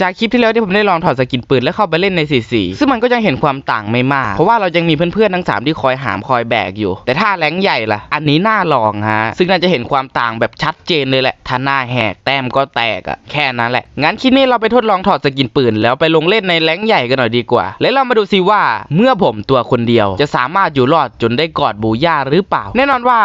จากคลิปที่แล้วที่ผมได้ลองถอดสกินปืนแล้วเข้าไปเล่นใน4 4ซึ่งมันก็ยังเห็นความต่างไม่มาก เพราะว่าเรายังมีเพื่อนๆทั้ง 3 ที่คอยหามคอยแบกอยู่ แต่ถ้าแรงใหญ่ล่ะ อันนี้น่าลองฮะ ซึ่งน่าจะเห็นความต่างแบบชัดเจนเลยแหละถ้าหน้าแหกแต้มก็แตกอะแค่นั้นแหละ งั้นคลิปนี้เราไปทดลองถอดสกินปืน แล้วไปลงเล่นในแรงใหญ่กันหน่อยดีกว่า แล้วเรามาดูซิว่าเมื่อผมตัวคนเดียว จะสามารถอยู่รอดจนได้กอดบูย่าหรือเปล่า แน่นอนว่า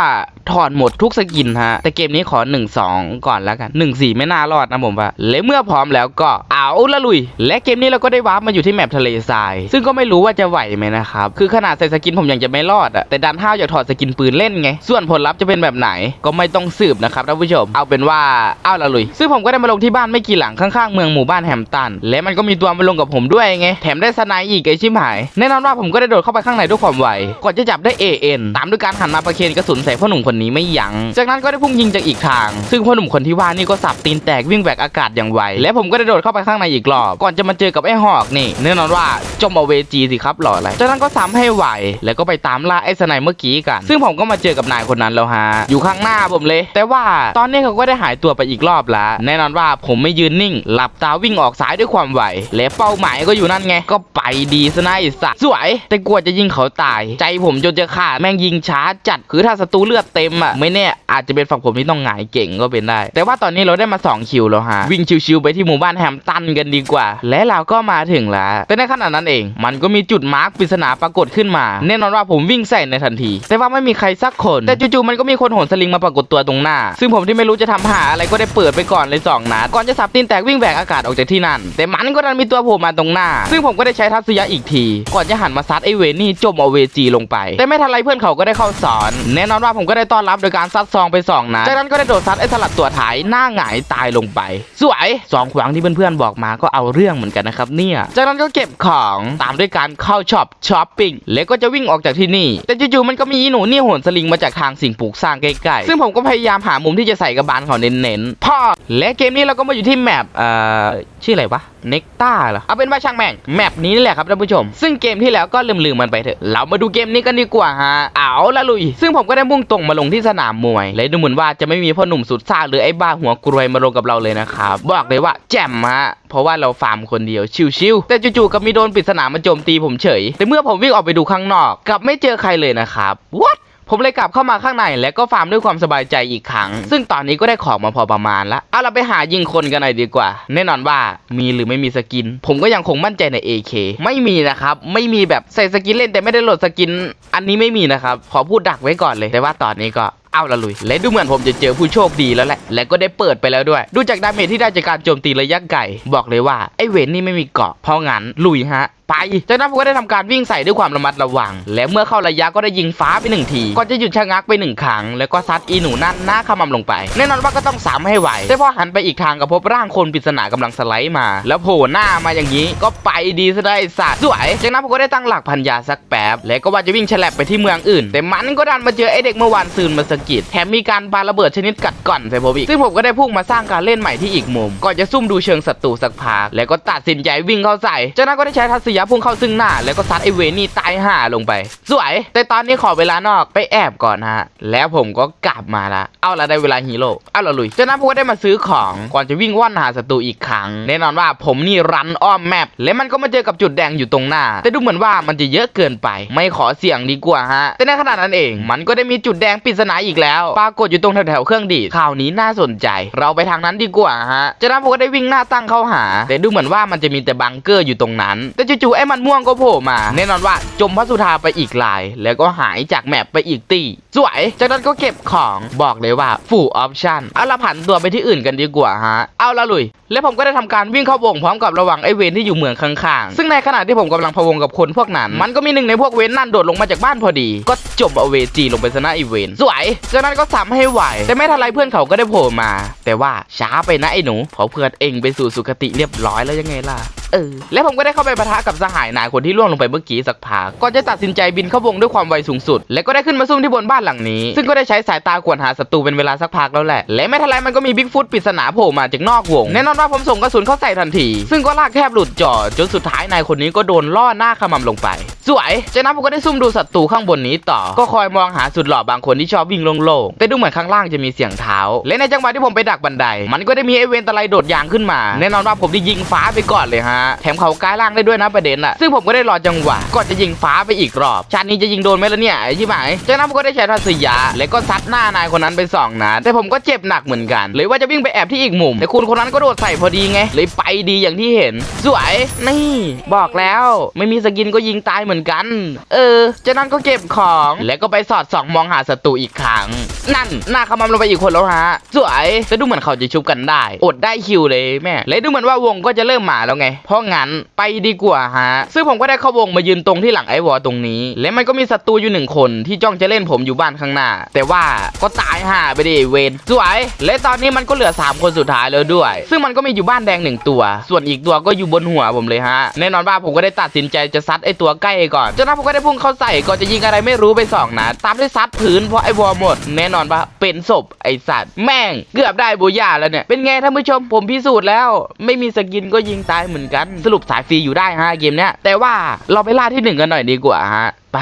ถอดหมดทุกสกินฮะแต่เกมนี้ขอ 1 2 ก่อนแล้วกัน 1 4 ไม่น่ารอดนะผมว่าและเมื่อพร้อมแล้วก็เอาละลุย และเกมนี้เราก็ได้วาร์ปมาอยู่ที่แมปทะเลทราย ซึ่งก็ไม่รู้ว่าจะไหวไหมนะครับ คือขนาดใส่สกินผมยังจะไม่รอดอะแต่ดันห้าวอยากถอดสกินปืนเล่นไง ส่วนผลลัพธ์จะเป็นแบบไหนก็ไม่ต้องสืบนะครับท่านผู้ชม เอาเป็นว่าเอาละลุย ซึ่งผมก็ได้มาลงที่บ้านไม่กี่หลังข้างๆเมืองหมู่บ้านแฮมตัน และมันก็มีตัวมาลงกับผมด้วยไง แถมได้สไนอีกไอชิมหาย แน่นอนว่าผมก็ได้โดดเข้าไปข้างในด้วยความไว ก่อนจะจับได้ AN ตามด้วยการหันมาประเคนกระสุนใส่พ่อหนุ่มคนนี้ไม่ยัง้ง จากนั้นก็ได้พุ่งยิงจากอีกทาง ซึ่งพ่อหนุ่มคนที่ว่านี่ก็สับตีนแตกวิ่งแหวกอากาศอย่างไว และผมก็ได้โดดเข้าไปข้างในอีกรอบ ก่อนจะมาเจอกับไอ้หอกนี่แน่นอนว่าจมเอาเวจีสิครับหล่ออะไรจากนั้นก็ซ้ำให้ไหว แล้วก็ไปตามล่าไอ้สไนเมื่อกี้กัน ซึ่งผมก็มาเจอกับนายคนนั้นแล้วฮะ อยู่ข้างหน้าผมเลย แต่ว่าตอนนี้เขาก็ได้หายตัวไปอีกรอบละแน่นอนว่าผมไม่ยืนนิ่ง หลับตาวิ่งออกซ้ายด้วยความไหว และเป้าหมายก็อยู่นั่นไง ก็ไปดีซะนะไอ้สัตสวย แต่กลัวจะยิงเขาตาย ใจผมจนจะขาดแม่งยิงช้าจัด คือถ้าศัตรูเลือดเต็มอะไม่แน่อาจจะเป็นฝั่งผมที่ต้องหงายเก่งก็เป็นได้ แต่ว่าตอนนี้เราได้มา2คิวแล้วฮะ วิ่งชิวๆไปที่หมู่บ้านแฮมตันกันดีกว่า และเราก็มาถึงแล้ว แต่ในขณะนั้นเอง มันก็มีจุดมาร์กปริศนาปรากฏขึ้นมา แน่นอนว่าผมวิ่งใส่ในทันที แต่ว่าไม่มีใครสักคน แต่จู่ๆมันก็มีคนโหนสลิงมาปรากฏตัวตรงหน้า ซึ่งผมที่ไม่รู้จะทำหาอะไรก็ได้เปิดไปก่อนเลยสองนัดก่อนจะสับตีนแตกวิ่งแหวกอากาศออกจากที่นั่น แต่มันก็ดันมีตัวโผล่มาตรงหน้า ซึ่งผมก็ได้ใช้ทัศยะอีกที ก่อนจะหันมาซัดไอเวนี่จมเอาเวจีลงไป แต่ไม่ทันไรเพื่อนเขาก็ได้เข้าสอน แน่นอนว่าผมก็ได้ต้อนรับโดยการซัดซองไปสองนัดจากนั้นก็ได้โดดซัดไอสลัดตัวถ่ายหน้าหงายตายลงไป สวยสองขวางที่เพื่อนๆบอกอกมาก็เอาเรื่องเหมือนกันนะครับเนี่ยจากนั้นก็เก็บของตามด้วยการเข้าช็อปช้อปปิ้งแล้วก็จะวิ่งออกจากที่นี่ แต่จู่ๆมันก็มีอีหนูเนี่ยโหนสลิงมาจากทางสิ่งปลูกสร้างใกล้ๆซึ่งผมก็พยายามหามุมที่จะใส่กระบาลเขาเน้นๆพ่อและเกมนี้เราก็มาอยู่ที่แมปเอ่อ ชื่ออะไรวะเน็กต้าเหรอเอาเป็นว่าช่างแม่งแมปนี้นี่แหละครับท่านผู้ชม ซึ่งเกมที่แล้วก็ลืมๆมันไปเถอะเรามาดูเกมนี้กันดีกว่าฮะเอาละลุย ซึ่งผมก็ได้มุ่งตรงมาลงที่สนามมวยและดูเหมือนว่าจะไม่มีพ่อหนุ่มสุดซ่าหรือไอ้บ้าหัวกรวยมาลงกับเราเลยนะครับบอกเลยว่าแจ่มฮะเพราะว่าเราฟาร์มคนเดียวชิวๆแต่จู่ๆก็มีโดนปริศนามาโจมตีผมเฉยแต่เมื่อผมวิ่งออกไปดูข้างนอกกลับไม่เจอใครเลยนะครับ what ผมเลยกลับเข้ามาข้างในและก็ฟาร์มด้วยความสบายใจอีกครั้ง ซึ่งตอนนี้ก็ได้ของมาพอประมาณละเอาเราไปหายิงคนกันหน่อยดีกว่า แน่นอนว่ามีหรือไม่มีสกิน ผมก็ยังคงมั่นใจใน AK ไม่มีนะครับไม่มีแบบใส่สกินเล่นแต่ไม่ได้โหลดสกิน อันนี้ไม่มีนะครับขอพูดดักไว้ก่อนเลยแต่ว่าตอนนี้ก็ เอาละลุย และดูเหมือนผมจะเจอผู้โชคดีแล้วแหละ และก็ได้เปิดไปแล้วด้วย ดูจากดาเมจที่ได้จากการโจมตีระยะไกลบอกเลยว่าไอเวนนี่ไม่มีเกราะเพราะงั้นลุยฮะไปจากนั้นผมก็ได้ทำการวิ่งใส่ด้วยความระมัดระวัง และเมื่อเข้าระยะก็ได้ยิงฟ้าไปหนึ่งทีก่อนจะหยุดชะงักไปหนึ่งครั้ง แล้วก็ซัดอีหนูนั่นหน้าขมำลงไป แน่นอนว่าก็ต้องสามให้ไหว แต่พอหันไปอีกทางก็พบร่างคนปริศนากำลังสไลด์มา แล้วโผล่หน้ามาอย่างนี้ก็ไปดีซะได้สัตว์สวย จากนั้นผมก็ได้ตั้งหลักพันยาสักแป๊บ แล้วก็ว่าจะวิ่งแฉลบไปที่เมืองอื่น แต่มันก็ดันมาเจอไอเด็กเมื่อวานซืนมาสกิดแถมมีการปาระเบิดชนิดกัดก่อนใส่ผมอีก ซึ่งผมก็ได้พุ่งมาสร้างการเล่นใหม่ที่อีกมุม ก่อนจะซุ่มดูเชิงศัตรูสักพักแล้วก็ตัดสินใจวิ่งเข้าใส่จากนั้นก็ได้ใช้ทัศยะพุ่งเข้าซึ่งหน้า แล้วก็ซัดไอเวนี่ตายห่าลงไป สวย แต่ตอนนี้ขอเวลานอกไปแอบก่อนฮะ แล้วผมก็กลับมาละ เอาละได้เวลาฮีโร่ เอาละลุยจากนั้นผมก็ได้มาซื้อของ ก่อนจะวิ่งว่อนหาศัตรูอีกครั้ง แน่นอนว่าผมนี่รันอ้อมแมปและมันก็มาเจอกับจุดแดงอยู่ตรงหน้า แต่ดูเหมือนว่ามันจะเยอะเกินไป ไม่ขอเสี่ยงดีกว่าฮะ แต่ในขณะนั้นเอง มันก็ได้มีจุดแดงปริศนาอีกแล้ว ปรากฏอยู่ตรงแถวๆเครื่องดีดข่าวนี้น่าสนใจ เราไปทางนั้นดีกว่าฮะจากนั้นผมก็ได้วิ่งหน้าตั้งเข้าหา แต่ดูเหมือนว่ามันจะมีแต่บังเกอร์อยู่ตรงนั้น แต่จู่ๆไอ้มันม่วงก็โผล่มา แน่นอนว่าจมพระสุธาไปอีกลาย แล้วก็หายจากแมปไปอีกตีสวย จากนั้นก็เก็บของบอกเลยว่า full option เอาละผันตัวไปที่อื่นกันดีกว่าฮะเอาละลุย และผมก็ได้ทำการวิ่งเข้าวงพร้อมกับระวังไอ้เวนที่อยู่เมืองข้างๆ ซึ่งในขณะที่ผมกำลังพะวงกับคนพวกนั้น มันก็มีหนึ่งในพวกเวนนั่นโดดลงมาจากบ้านพอดี ก็จมเอาเวจีลงไปซะหน้าไอีเวนสวยจากนั้นก็ซ้ำให้ไหว แต่ไม่ทันไรเพื่อนเขาก็ได้โผล่มา แต่ว่าช้าไปนะไอ้หนูเพราะเพื่อนเองไปสู่สุคติเรียบร้อยแล้วยังไงล่ะ เออ และผมก็ได้เข้าไปปะทะกับสหายนายคนที่ล่วงลงไปเมื่อกี้สักพักก่อนจะตัดสินใจบินเข้าวงด้วยความไวสูงสุด และก็ได้ขึ้นมาซุ่มที่บนบ้านหลังนี้ ซึ่งก็ได้ใช้สายตากวดหาศัตรูเป็นเวลาสักพักแล้วแหละ และไม่ทันไรมันก็มีบิ๊กฟุตปริศนาโผล่มาจากนอกวง แน่นอนว่าผมส่งกระสุนเข้าใส่ทันที ซึ่งก็ลากแทบหลุดจ่อจนสุดท้ายนายคนนี้ก็โดนล่อหน้าขมำลงไป สวยจากนั้นผมก็ได้ซุ่มดูศัตรูข้างบนนี้ต่อ ก็คอยมองหาสุดหล่อบางคนที่ชอบวิ่งโล่งๆแต่ดูเหมือนข้างล่างจะมีเสียงเท้า และในจังหวะที่ผมไปดักบันได มันก็ได้มีไอเวนตะไลโดดยางขึ้นมา แน่นอนว่าผมได้ยิงฟ้าไปก่อนเลยฮะแถมเขากลายล่างได้ด้วยนะประเด็นอะซึ่งผมก็ได้รอจังหวะก่อนจะยิงฟ้าไปอีกรอบ ชาตินี้จะยิงโดนไหมล่ะเนี่ยไอ้ที่หมจากนั้นผมก็ได้ใช้ทัศยะและก็ซัดหน้านายคนนั้นไปสองนัดแต่ผมก็เจ็บหนักเหมือนกันเลยว่าจะวิ่งไปแอบที่อีกมุม แต่คุณคนนั้นก็โดดใส่พอดีไง เลยไปดีอย่างที่เห็น สวยนี่ บอกแล้วไม่มีสกินก็ยิงตายเหมือนกัน เออจากนั้นก็เก็บของแล้วก็ไปสอดส่องมองหาศัตรูอีกครั้งนั่นหน้าขมำลงไปอีกคนแล้วฮะสวยแต่ดูเหมือนเขาจะชุบกันได้ อดได้คิวเลยแม่และดูเหมือนว่าวงก็จะเริ่มมาแล้วไงเพราะงั้นไปดีกว่าฮะ ซึ่งผมก็ได้เข้าวงมายืนตรงที่หลังไอวอลตรงนี้ และมันก็มีศัตรูอยู่หนึ่งคนที่จ้องจะเล่นผมอยู่บ้านข้างหน้า แต่ว่าก็ตายห่าไปดิเวนสวย และตอนนี้มันก็เหลือ 3 คนสุดท้ายแล้วด้วย ซึ่งมันก็มีอยู่บ้านแดงหนึ่งตัว ส่วนอีกตัวก็อยู่บนหัวผมเลยฮะ แน่นอนว่าผมก็ได้ตัดสินใจจะซัดไอตัวใกล้ก่อนจากนั้นผมก็ได้พุ่งเข้าใส่ก่อนจะยิงอะไรไม่รู้ไปสองนัดตามด้วยซัดพื้นเพราะไอวอลหมด แน่นอนว่าเป็นศพไอสัตว์แม่งเกือบได้บูย่าแล้วเนี่ยเป็นไงท่านผู้ชมผมพิสูจน์แล้ว ไม่มีสกินก็ยิงตายเหมือนกันสรุปสายฟรีอยู่ได้ฮะเกมเนี้ยแต่ว่าเราไปล่าที่หนึ่งกันหน่อยดีกว่าฮะไป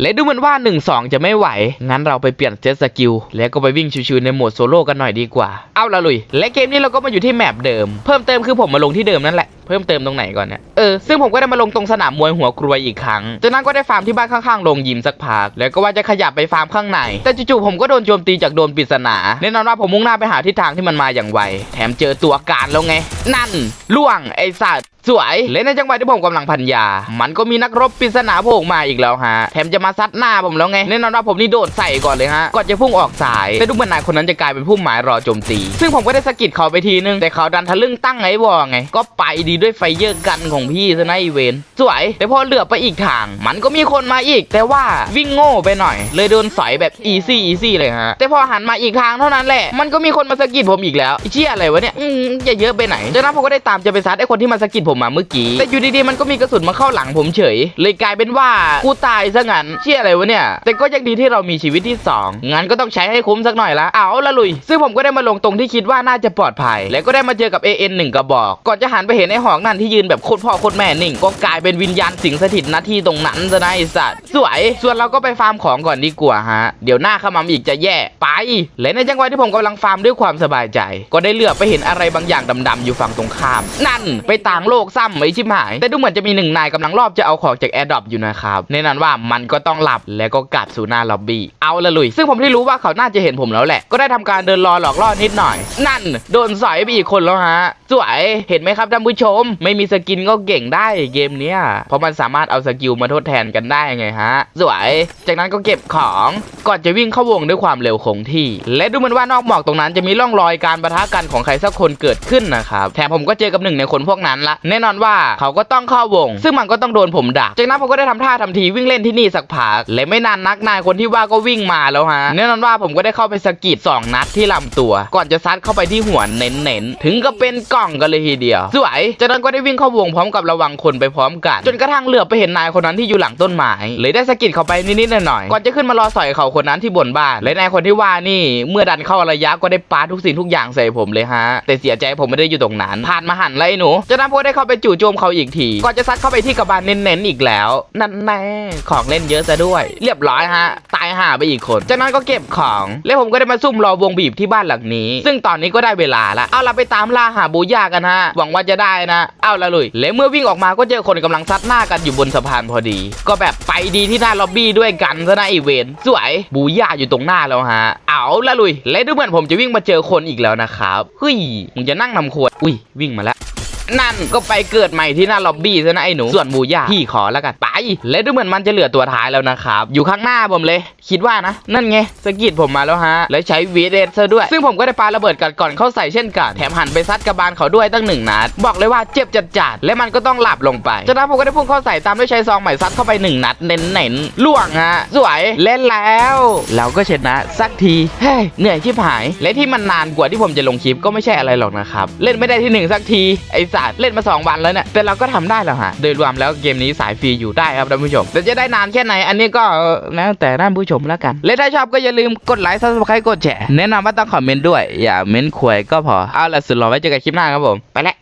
และดูเหมือนว่า 1 2 จะไม่ไหว งั้นเราไปเปลี่ยนเซตสกิล แล้วก็ไปวิ่งชิวๆในโหมดโซโล่กันหน่อยดีกว่า เอาละลุย และเกมนี้เราก็มาอยู่ที่แมปเดิม เพิ่มเติมคือผมมาลงที่เดิมนั่นแหละ เพิ่มเติมตรงไหนก่อนเนี่ย เออ ซึ่งผมก็ได้มาลงตรงสนามมวยหัวกรวยอีกครั้ง จากนั้นก็ได้ฟาร์มที่บ้านข้างๆโรงยิมสักพัก แล้วก็ว่าจะขยับไปฟาร์มข้างใน แต่จู่ๆผมก็โดนโจมตีจากโดนปริศนา แน่นอนว่าผมมุ่งหน้าไปหาทิศทางที่มันมาอย่างไว แถมเจอตัวการแล้วไง นั่น ล่วง ไอสัตว์สวย และในจังหวะที่ผมกำลังพันยา มันก็มีนักรบปริศนาโผล่มาอีกแล้วฮะ แถมจะมาซัดหน้าผมแล้วไง แน่นอนว่าผมนี่โดดใส่ก่อนเลยฮะ ก่อนจะพุ่งออกสาย แต่ดูเหมือนนายคนนั้นจะกลายเป็นผู้หมายรอโจมตี ซึ่งผมก็ได้สะกิดเขาไปทีนึง แต่เขาดันทะลึ่งตั้งไอ้วอไง ก็ไปดีด้วยไฟเยอร์กันของพี่ซะนะอีเวนสวยแต่พอเหลือไปอีกทาง มันก็มีคนมาอีก แต่ว่าวิ่งโง่ไปหน่อย เลยโดนสอยแบบอีซี่อีซี่เลยฮะแต่พอหันมาอีกทางเท่านั้นแหละมันก็มีคนมาสะกิดผมอีกแล้วเชี่ยอะไรวะเนี่ยอืมอย่าเยอะไปไหนจากนั้นผมก็ได้ตามจะไปซัดไอ้คนที่มาสะกิดผมมาเมื่อกี้แต่อยู่ดีๆมันก็มีกระสุนมาเข้าหลังผมเฉย เลยกลายเป็นว่ากูตายซะงั้นเชี่ยอะไรวะเนี่ย แต่ก็ยังดีที่เรามีชีวิตที่สองงั้นก็ต้องใช้ให้คุ้มสักหน่อยละเอาละลุย ซึ่งผมก็ได้มาลงตรงที่คิดว่าน่าจะปลอดภัย แล้วก็ได้มาเจอกับ AN หนึ่งกระบอก ก่อนจะหันไปเห็นไอ้หอกนั่นที่ยืนแบบโคตรพ่อโคตรแม่นิ่ง ก็กลายเป็นวิญญาณสิงสถิตณที่ตรงนั้นซะไอ้สัตว์สวย ส่วนเราก็ไปฟาร์มของก่อนดีกว่าฮะ เดี๋ยวหน้าขมำอีกจะแย่ไป และในจังหวะที่ผมกำลังฟาร์มด้วยความสบายใจ ก็ได้เหลือบไปเห็นอะไรบางอย่างดำๆอยู่ฝั่งตรงข้าม นั่น ไปต่างโลกซ้ำไอ้ชิบหาย แต่ดูเหมือนจะมีหนึ่งนายกำลังรอบจะเอาของจากแอร์ดรอปอยู่นะครับแน่นอนว่ามันก็ต้องหลับแล้วก็กลับสู่หน้าล็อบบี้เอาละลุย ซึ่งผมที่รู้ว่าเขาน่าจะเห็นผมแล้วแหละ ก็ได้ทำการเดินรอหลอกล่อนิดหน่อย นั่น โดนสอยไปอีกคนแล้วฮะสวยเห็นไหมครับท่านผู้ชมม ไม่มีสกินก็เก่งได้เกมเนี้ยเพราะมันสามารถเอาสกิลมาทดแทนกันได้ไงฮะ สวย จากนั้นก็เก็บของก่อนจะวิ่งเข้าวงด้วยความเร็วคงที่ และดูเหมือนว่านอกหมอกตรงนั้นจะมีร่องรอยการประทะกันของใครสักคนเกิดขึ้นนะครับแถมผมก็เจอกับหนึ่งในคนพวกนั้นละแน่นอนว่าเขาก็ต้องเข้าวง ซึ่งมันก็ต้องโดนผมดักจากนั้นผมก็ได้ทำท่าทำทีวิ่งเล่นที่นี่สักพักและไม่นานนักนายคนที่ว่าก็วิ่งมาแล้วฮะแน่นอนว่าผมก็ได้เข้าไปสกิดสองนัดที่ลำตัว ก่อนจะซัดเข้าไปที่หัวเน้นๆถึงก็เป็นกล่องกันเลยทีเดียว สวยจากนั้นก็ได้วิ่งเข้าวงพร้อมกับระวังคนไปพร้อมกัน จนกระทั่งเหลือบไปเห็นนายคนนั้นที่อยู่หลังต้นไม้เลยได้สะกิดเขาไปนิดๆหน่อยๆก่อนจะขึ้นมารอสอยเขาคนนั้นที่บนบ้านและนายคนที่ว่านี่เมื่อดันเข้าระยะก็ได้ปาทุกสิ่งทุกอย่างใส่ผมเลยฮะ แต่เสียใจผมไม่ได้อยู่ตรงนั้นผ่านมาหันเลยหนูจากนั้นผมก็ได้เข้าไปจู่โจมเขาอีกทีก่อนจะซัดเข้าไปที่กระบาลเน้นๆอีกแล้ว นั่นแน่ของเล่นเยอะซะด้วย เรียบร้อยฮะตายห่าไปอีกคน จากนั้นก็เก็บของ แล้วผมก็ได้มาซุ่มรอวงบีบที่บ้านหลังนี้ ซึ่งตอนนี้ก็ได้เวลาละเอาเราไปตามล่าหาบูย่ากันฮะหวังว่าจะได้นะเอาละลุยและเมื่อวิ่งออกมาก็เจอคนกำลังซัดหน้ากันอยู่บนสะพานพอดี ก็แบบไปดีที่หน้าล็อบบี้ด้วยกันซะนะอีเวนสวยบูย่าอยู่ตรงหน้าแล้วฮะเอาละลุยและดูเหมือนผมจะวิ่งมาเจอคนอีกแล้วนะครับเฮ้ยมึงจะนั่งนำขวดอุ้ยวิ่งมาแล้ว นั่นก็ไปเกิดใหม่ที่หน้าล็อบบี้ซะนะไอ้หนูส่วนบูย่าพี่ขอแล้วกันไปและดูเหมือนมันจะเหลือตัวท้ายแล้วนะครับ อยู่ข้างหน้าผมเลย คิดว่านะ นั่นไงสกิดผมมาแล้วฮะ แล้วใช้วีเดซะด้วย ซึ่งผมก็ได้ปาระเบิดกัดก่อนเข้าใส่เช่นกัน แถมหันไปซัดกระบาลเขาด้วยตั้งหนึ่งนัด บอกเลยว่าเจ็บจัดจัดและมันก็ต้องหลับลงไปจากนั้นผมก็ได้พุ่งเข้าใส่ตามด้วยใช้ซองใหม่ซัดเข้าไปหนึ่งนัดเน้นๆล่วงฮะสวยเล่นแล้ว เราก็ชนะสักทีเฮ้ยเหนื่อยชิบหาย และที่มันนานกว่าที่ผมจะลงคลิปก็ไม่ใช่อะไรหรอกนะครับเล่นไม่ได้ที่หนึ่งสักทีไอสัตว์เล่นมาสองวันแล้วเนี่ยแต่เราก็ทำได้แล้วฮะโดยรวมแล้วเกมนี้สายฟรีอยู่ได้ครับท่านผู้ชมแต่จะได้นานแค่ไหนอันนี้ก็แล้วแต่ท่านผู้ชมแล้วกัน และถ้าชอบก็อย่าลืมกดไลค์ซับสไครต์กดแชร์แนะนำว่าต้องคอมเมนต์ด้วยอย่าเม้นควยก็พอเอาละสุดหล่อไว้เจอกันคลิปหน้าครับผมไปแล้ว